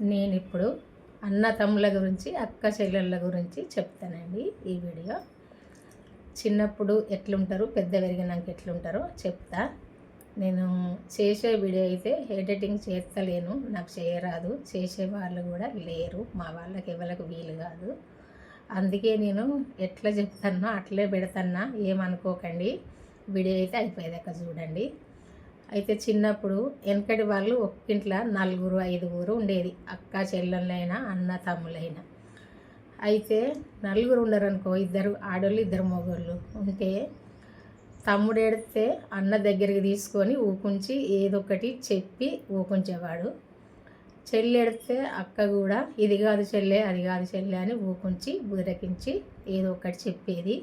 నేను ఇప్పుడు అన్న తమ్ముల గురించి అక్క చెల్లెళ్ళ గురించి చెప్తానండి ఈ వీడియో. చిన్నప్పుడు ఎట్లుంటారు పెద్ద పెరిగినాక ఎట్లుంటారో చెప్తా. నేను చేసే వీడియో అయితే ఎడిటింగ్ చేస్తలేను నాకు చేయరాదు. చేసే వాళ్ళు కూడా లేరు మా వాళ్ళకి ఎవరికి వీలు కాదు. అందుకే నేను ఎట్లా చెప్తానో అట్లే పెడతానా ఏమనుకోకండి. వీడియో అయితే అయిపోయేదాకా చూడండి. అయితే చిన్నప్పుడు వెనకటి వాళ్ళు ఒక్కింట్లో నలుగురు ఐదుగురు ఉండేది. అక్క చెల్లెళ్ళైనా అన్న తమ్ములైనా అయితే నలుగురు ఉండరనుకో ఇద్దరు ఆడోళ్ళు ఇద్దరు మొగోళ్ళు ఉంటే తమ్ముడు ఏడితే అన్న దగ్గరికి తీసుకొని ఊకుంచి ఏదో ఒకటి చెప్పి ఊకుంచేవాడు. చెల్లి ఎడితే అక్క కూడా ఇది కాదు చెల్లె అది కాదు చెల్లె అని ఊకుంచి బుదరకించి ఏదో ఒకటి చెప్పేది.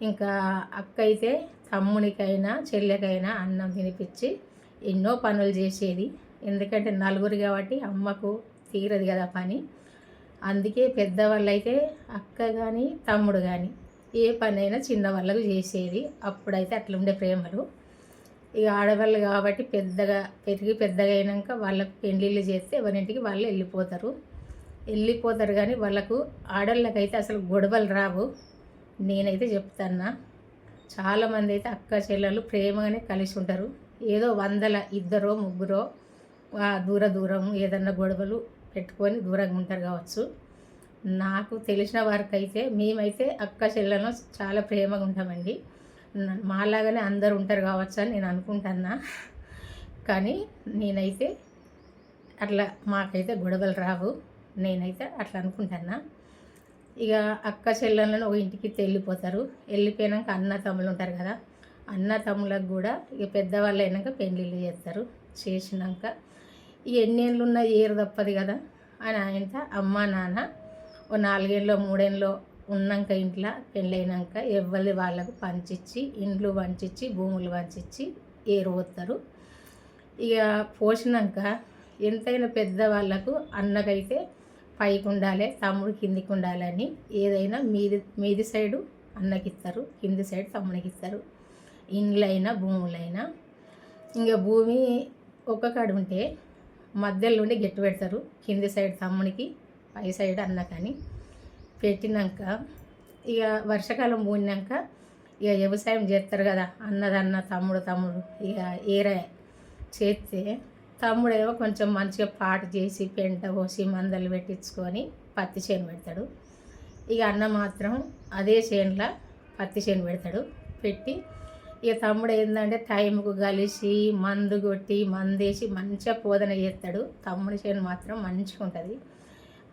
ఇంకా అక్క అయితే తమ్మునికైనా చెల్లెకైనా అన్నం తినిపించి ఎన్నో పనులు చేసేది. ఎందుకంటే నలుగురు కాబట్టి అమ్మకు తీరదు కదా పని. అందుకే పెద్దవాళ్ళు అయితే అక్క కానీ తమ్ముడు కానీ ఏ పని అయినా చిన్నవాళ్ళకు చేసేది. అప్పుడైతే అట్లా ఉండే ప్రేమలు. ఇక ఆడవాళ్ళు కాబట్టి పెద్దగా పెరిగి పెద్దగా అయినాక వాళ్ళకు పెళ్ళిళ్ళు చేస్తే ఎవరింటికి వాళ్ళు వెళ్ళిపోతారు. వెళ్ళిపోతారు కానీ వాళ్ళకు ఆడవాళ్ళకైతే అసలు గొడవలు రావు. నేనైతే చెప్తాన్నా. చాలామంది అయితే అక్క చెల్లెలు ప్రేమగానే కలిసి ఉంటారు. ఏదో వందల ఇద్దరో ముగ్గురో దూర దూరం ఏదన్నా గొడవలు పెట్టుకొని దూరంగా ఉంటారు కావచ్చు. నాకు తెలిసిన వారికి అయితే మేమైతే అక్క చెల్లెలను చాలా ప్రేమగా ఉంటామండి. మాలాగానే అందరు ఉంటారు కావచ్చు అని నేను అనుకుంటున్నా. కానీ నేనైతే అట్లా మాకైతే గొడవలు రావు. నేనైతే అట్లా అనుకుంటున్నా. ఇక అక్క చెల్లెళ్ళను ఒక ఇంటికి వెళ్ళిపోతారు. వెళ్ళిపోయాక అన్న తమ్ములు ఉంటారు కదా అన్న తమ్ములకు కూడా ఇక పెద్దవాళ్ళు అయినాక పెళ్ళిళ్ళు చేస్తారు. చేసినాక ఇక ఎన్నేళ్ళు ఉన్నా ఏరు తప్పదు కదా అని ఆయనతో అమ్మ నాన్న ఓ నాలుగేళ్ళలో మూడేళ్ళలో ఉన్నాక ఇంట్లో పెళ్ళైనాక ఎవరి వాళ్ళకు పంచిచ్చి ఇండ్లు పంచిచ్చి భూములు పంచిచ్చి ఏరు పోతారు. ఇక పోసినాక ఎంతైనా పెద్దవాళ్ళకు అన్నకైతే పైకి ఉండాలి తమ్ముడు కిందికి ఉండాలని ఏదైనా మీది మీది సైడు అన్నకి ఇస్తారు కింది సైడ్ తమ్మునికి ఇస్తారు ఇండ్లైనా భూములైనా. ఇంకా భూమి ఒక్క కాడ ఉంటే మధ్యలో ఉండి గట్టి పెడతారు కింది సైడ్ తమ్మునికి పై సైడ్ అన్నకని. పెట్టినాక ఇక వర్షాకాలం పోయినాక ఇక వ్యవసాయం చేస్తారు కదా అన్నదన్న తమ్ముడు తమ్ముడు ఇక ఏరే చేస్తే తమ్ముడేమో కొంచెం మంచిగా పాటు చేసి పెంట పోసి మందలు పెట్టించుకొని పత్తి చేను పెడతాడు. ఇక అన్న మాత్రం అదే చేనులో పత్తి చేను పెడతాడు. పెట్టి ఇక తమ్ముడు ఏంటంటే టైంకు కలిసి మందు కొట్టి మందేసి మంచిగా పోదన చేస్తాడు. తమ్ముడి చేను మాత్రం మంచిగా ఉంటుంది.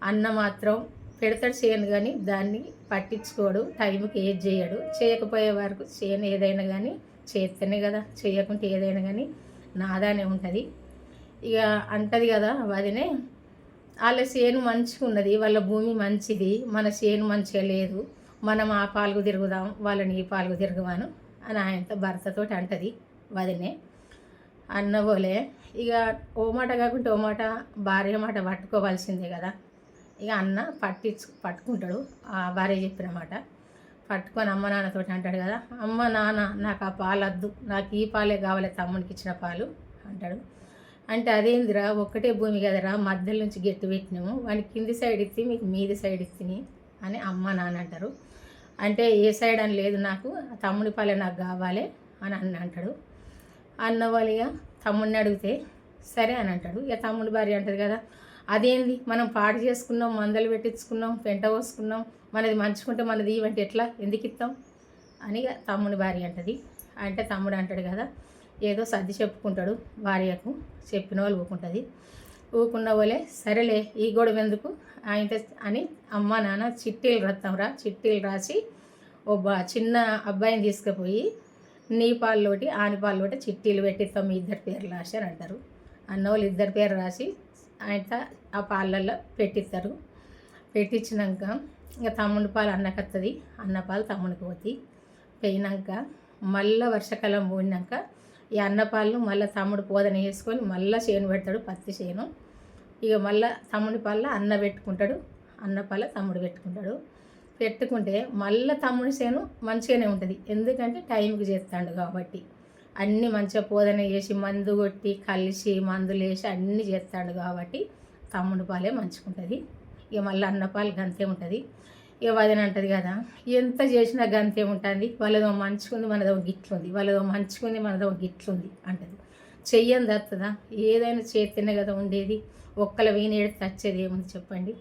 అన్న మాత్రం పెడతాడు చేను కానీ దాన్ని పట్టించుకోడు టైంకి ఏది చేయడు. చేయకపోయే వరకు చేను ఏదైనా కానీ చేస్తేనే కదా చేయకుంటే ఏదైనా కానీ నాదానే ఉంటుంది. ఇక అంటది కదా వదినే వాళ్ళ చేను మంచిగా ఉన్నది వాళ్ళ భూమి మంచిది మన చేను మంచిగా లేదు మనం ఆ పాలుగు తిరుగుదాం వాళ్ళని ఈ పాలుగు తిరగవాను అని ఆయనతో భర్తతోటి అంటది వదినే అన్నబోలే ఇక ఓ మాట కాకుండా ఓ మాట భార్య మాట పట్టుకోవాల్సిందే కదా. ఇక అన్న పట్టించు పట్టుకుంటాడు. ఆ భార్య చెప్పిన మాట పట్టుకొని అమ్మ నాన్నతోటి అంటాడు కదా అమ్మ నాన్న నాకు ఆ పాలు వద్దు నాకు ఈ పాలే కావాలి తమ్మునికి ఇచ్చిన పాలు అంటాడు. అంటే అదేందిరా? ఒక్కటే భూమి కదరా? మధ్యలో నుంచి గట్టి పెట్టినాము. వానికి కింది సైడ్ ఇస్తే మీకు మీది సైడ్ ఇస్తే అని అమ్మ నాన్న అంటారు. అంటే ఏ సైడ్ అని లేదు నాకు. తమ్ముడి పాలే నాకు కావాలి అని అన్న అంటాడు. అన్న వాళ్ళు ఇక తమ్ముడిని అడిగితే సరే అని అంటాడు. ఇక తమ్ముడి భార్య అంటది కదా అదేంది? మనం పాడు చేసుకున్నాం మందలు పెట్టించుకున్నాం పెంట పోసుకున్నాం. మనది మంచుకుంటే మనది ఇవంటే ఎట్లా? ఎందుకు ఇస్తాం? అని ఇక తమ్ముడి భార్య అంటది. అంటే తమ్ముడు అంటాడు కదా ఏదో సర్ది చెప్పుకుంటాడు భార్యకు చెప్పిన వాళ్ళు ఊకుంటుంది. ఊకున్న వాళ్ళే సరేలే ఈ గొడవ ఎందుకు ఆయనతో అని అమ్మ నాన్న చిట్టీలు రాస్తాంరా చిట్టీలు రాసి ఓ బా చిన్న అబ్బాయిని తీసుకుపోయి నీ పాల్లోటి ఆని పాల్లోటి చిట్టీలు పెట్టిస్తాం మీ ఇద్దరు పేర్లు రాసి అని అంటారు. అన్న వాళ్ళు ఇద్దరు పేరు రాసి ఆయన ఆ పాలల్లో పెట్టిస్తారు. పెట్టించినాక ఇంకా తమ్ముడి పాలు అన్నకత్తది. అన్న పాలు తమ్ముడికి పోతాయి పోయినాక మళ్ళీ వర్షాకాలం పోయినాక ఈ అన్నపాలను మళ్ళీ తమ్ముడు పోదన వేసుకొని మళ్ళీ చేను పెడతాడు పత్తి చేను. ఇక మళ్ళీ తమ్ముడి పాల అన్న పెట్టుకుంటాడు అన్నపాల తమ్ముడు పెట్టుకుంటాడు. పెట్టుకుంటే మళ్ళీ తమ్ముడి చేను మంచిగానే ఉంటుంది. ఎందుకంటే టైంకి చేస్తాడు కాబట్టి. అన్నీ మంచిగా పోదన చేసి మందు కొట్టి కలిసి మందులు వేసి అన్నీ చేస్తాడు కాబట్టి తమ్ముడి పాలే మంచుకుంటుంది ఇక మళ్ళీ అన్నపాలు గంతే ఉంటుంది. ఇక వదిన అంటది కదా ఎంత చేసినా గంతే ఉంటుంది. వాళ్ళదో మంచుకుంది మనదో గిట్లుంది. వాళ్ళదో మంచుకుంది మనదో గిట్లుంది అంటది. చెయ్యని దత్తదా? ఏదైనా చేస్తేనే కదా ఉండేది. ఒక్కల వీనేడు తచ్చేది ఏముంది చెప్పండి.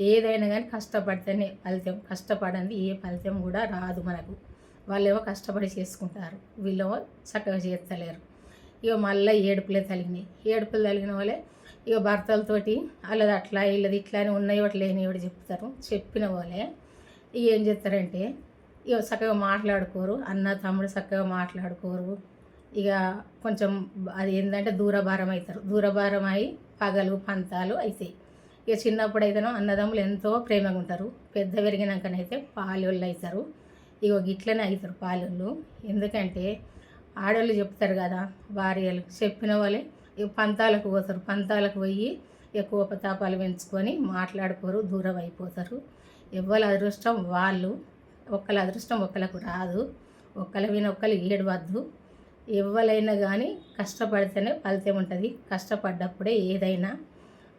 ఏదైనా కానీ కష్టపడితేనే ఫలితం. కష్టపడంది ఏ ఫలితం కూడా రాదు మనకు. వాళ్ళేమో కష్టపడి చేసుకుంటారు. వీళ్ళేమో చక్కగా చేస్తలేరు. ఇక మళ్ళీ ఏడుపులే తలిగినాయి. ఏడుపులు తలిగిన వాళ్ళే ఇక భర్తలతోటి వాళ్ళది అట్లా వీళ్ళది ఇట్లా అని ఉన్నాయి ఒకటి లేని ఇవి చెప్తారు. చెప్పిన వాళ్ళే. ఇక ఏం చేస్తారంటే ఇక చక్కగా మాట్లాడుకోరు. అన్న తమ్ముడు చక్కగా మాట్లాడుకోరు. ఇక కొంచెం అది ఏంటంటే దూరభారం అవుతారు దూరభారం అయి పగలు పంతాలు అవుతాయి ఇక చిన్నప్పుడు అయితేనో అన్నదమ్ములు ఎంతో ప్రేమగా ఉంటారు. పెద్ద పెరిగినాకనైతే పాలోళ్ళు అవుతారు ఇక గిట్లనే అవుతారు పాలోళ్ళు. ఎందుకంటే ఆడవాళ్ళు చెప్తారు కదా భార్యలు చెప్పిన వాళ్ళే. పంతాలకు పోతారు. పంతాలకు పోయి ఎక్కువ కోపతాపాలు పెంచుకొని మాట్లాడుకోరు దూరం అయిపోతారు. ఎవరి అదృష్టం వాళ్ళు. ఒకళ్ళ అదృష్టం ఒకళ్ళకు రాదు. ఒకళ్ళ విన ఒక్కరు ఏడవద్దు. ఎవరైనా కానీ కష్టపడితేనే ఫలితం ఉంటుంది. కష్టపడ్డప్పుడే ఏదైనా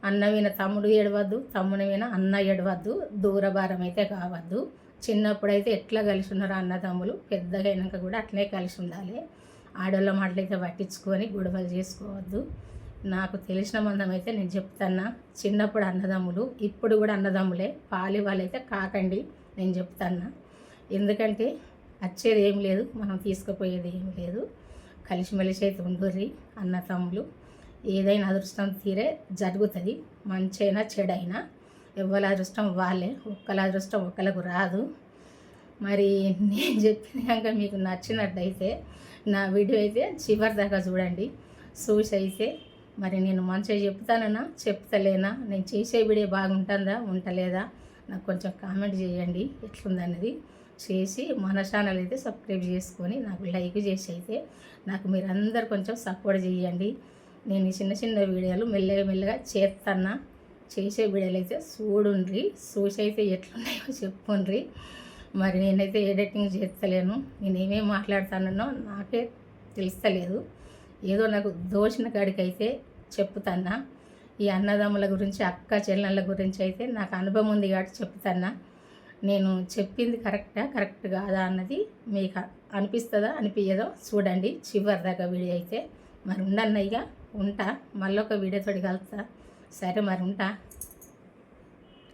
అన్న విన తమ్ముడు ఏడవద్దు తమ్ముని విన అన్న ఏడవద్దు దూరభారం అయితే కావద్దు. చిన్నప్పుడైతే ఎట్లా కలిసి ఉన్నారో అన్నదమ్ములు పెద్దగా అయినాక కూడా అట్లే కలిసి ఉండాలి. ఆడవాళ్ళ మాటలైతే పట్టించుకొని గొడవలు చేసుకోవద్దు. నాకు తెలిసిన మందం అయితే నేను చెప్తాన్నా చిన్నప్పుడు అన్నదమ్ములు ఇప్పుడు కూడా అన్నదమ్ములే. పాలి వాళ్ళైతే కాకండి నేను చెప్తాన్నా. ఎందుకంటే వచ్చేది ఏం లేదు మనం తీసుకుపోయేది ఏం లేదు. కలిసిమెలిసి అయితే ఉండుర్రి అన్న తమ్ములు ఏదైనా అదృష్టం తీరే జరుగుతుంది మంచైనా చెడైనా. ఎవరి అదృష్టం వాళ్ళే ఒక్కల అదృష్టం ఒక్కలకు రాదు. మరి నేను చెప్పినాక మీకు నచ్చినట్టయితే నా వీడియో అయితే చివరి దాకా చూడండి. చూసి అయితే మరి నేను మంచిగా చెప్తానన్నా చెప్తలేనా? నేను చేసే వీడియో బాగుంటుందా ఉంటలేదా? నాకు కొంచెం కామెంట్ చేయండి ఎట్లుందన్నది. చేసి మన ఛానల్ అయితే సబ్స్క్రైబ్ చేసుకొని నాకు లైక్ చేసి అయితే నాకు మీరందరు కొంచెం సపోర్ట్ చేయండి. నేను చిన్న చిన్న వీడియోలు మెల్లగా మెల్లగా చేస్తానా చేసే వీడియోలు అయితే చూడుండ్రి. చూసి అయితే ఎట్లున్నాయో చెప్పుండ్రి. మరి నేనైతే ఎడిటింగ్ చేస్తలేను. నేను ఏమేమి మాట్లాడుతానో నాకే తెలుస్తలేదు. ఏదో నాకు దోషిన కాడికైతే చెప్తాన్నా. ఈ అన్నదమ్ముల గురించి అక్క చెల్లెళ్ళ గురించి అయితే నాకు అనుభవం ఉంది కాబట్టి చెప్తున్నా. నేను చెప్పింది కరెక్టా కరెక్ట్ కాదా అన్నది మీకు అనిపిస్తుందా అనిపించదో చూడండి. చివరి దాకా వీడియో అయితే మరి ఉండన్నయ్యగా ఉంటా. మళ్ళీ ఒక వీడియోతో కలుస్తా. సరే మరి ఉంటా.